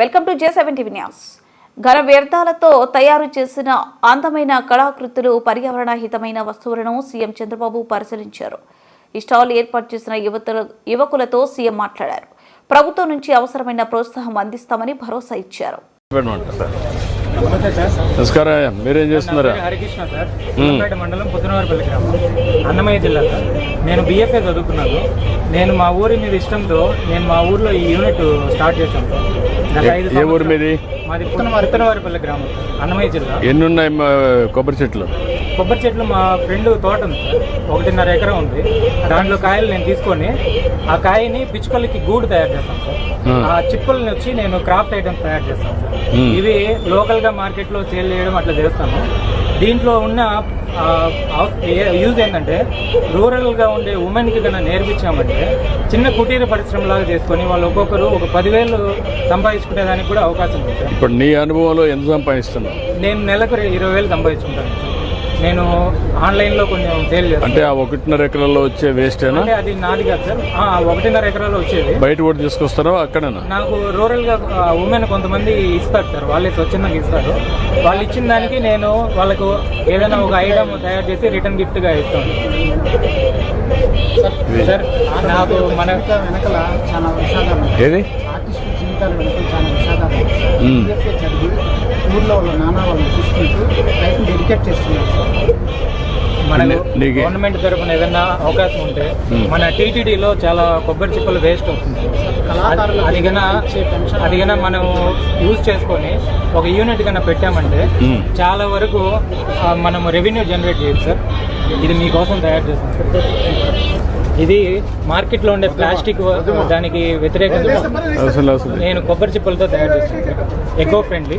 Welcome to J seven TV news. ఘన వ్యర్థాలతో తయారు చేసిన అందమైన కళాకృతులు పర్యావరణ హితమైన వస్తువులను సీఎం చంద్రబాబు పరిశీలించారు. ఈ స్టాల్ ఏర్పాటు చేసిన యువతుల యువకులతో సీఎం మాట్లాడారు. ప్రభుత్వం నుంచి అవసరమైన ప్రోత్సాహం అందిస్తామని భరోసా ఇచ్చారు. నమస్కారం మీరేం చేస్తున్నారా? హరికృష్ణ సార్. మండలం పుత్తనవారిపల్లి గ్రామం. అన్నమయ్య జిల్లా సార్. నేను బీఎఫ్ఏ చదువుకున్నాను. నేను మా ఊరి మీద ఇష్టంతో నేను మా ఊర్లో ఈ యూనిట్ స్టార్ట్ చేశాను సార్. ఏ ఊరు మీది? గ్రామం. అన్నమయ్య జిల్లా. ఎన్ని ఉన్నాయి మా కొబ్బరి చెట్లు? కొబ్బరి చెట్లు మా ఫ్రెండ్ తోట ఉంది ఒకటిన్నర ఎకరం ఉంది. దాంట్లో కాయలు నేను తీసుకొని ఆ కాయని పిచ్చుకలకి గూడు తయారు చేస్తాను సార్. ఆ. చిప్పుల్ని వచ్చి నేను క్రాఫ్ట్ ఐటమ్స్ తయారు చేస్తాను సార్. ఇవి లోకల్గా మార్కెట్లో సేల్ చేయడం అట్లా చేస్తాను దీంట్లో ఉన్న యూజ్ ఏంటంటే రూరల్గా ఉండే ఉమెన్కి కన్నా నేర్పించామంటే చిన్న కుటీర పరిశ్రమ లాగా చేసుకొని వాళ్ళు ఒక్కొక్కరు ఒక పదివేలు సంపాదించుకునే దానికి కూడా అవకాశం ఉంది ఇప్పుడు నీ అనుభవంలో ఎంత సంపాదిస్తున్నావు నేను నెలకు ఇరవై వేలు సంపాదించుకుంటాను. నేను ఆన్లైన్లో కొంచెం సేల్ చేస్తాను. అంటే ఆ ఒకటిన్నర ఎకరాల్లో వచ్చే వేస్టేనా అంటే అది నాది కాదు సార్. ఆ, ఒకటిన్నర ఎకరాలు వచ్చేది. బయట కూడా తీసుకొస్తారా? అక్కడేనా? నాకు రూరల్గా ఉమెన్ కొంతమంది ఇస్తారు సార్. వాళ్ళే స్వచ్ఛందంగా ఇస్తారు. వాళ్ళు ఇచ్చిన దానికి నేను వాళ్ళకు ఏదైనా ఒక ఐటమ్ తయారు చేసి రిటర్న్ గిఫ్ట్గా ఇస్తాను. సార్ నాకు మన వెనకల చాలా విషాదాలు ఉంటాయి. ఏది? ఆర్టిస్ట్ జీవితాలు వెనక చాలా. మ్మ్. BFA చదివి ఊర్లో వాళ్ళ నాన్న వాళ్ళని చూసుకుంటూ లైఫ్ డెడికేట్ చేస్తున్నారు సార్. మనకు గవర్నమెంట్ తరపున ఏదైనా అవకాశం ఉంటే. మన టీటీడీలో చాలా కొబ్బరి చిప్పలు వేస్ట్ అవుతుంది అది కన్నా అది మనం యూజ్ చేసుకొని ఒక యూనిట్ కన్నా పెట్టామంటే. చాలా వరకు మనం రెవెన్యూ జనరేట్ చేయొచ్చు సార్ ఇది మీకోసం తయారు చేస్తాం ఇది మార్కెట్లో ఉండే ప్లాస్టిక్ దానికి వ్యతిరేకంగా అసలు అసలు నేను కొబ్బరి చిప్పలతో తయారు చేస్తాను సార్ ఎకో ఫ్రెండ్లీ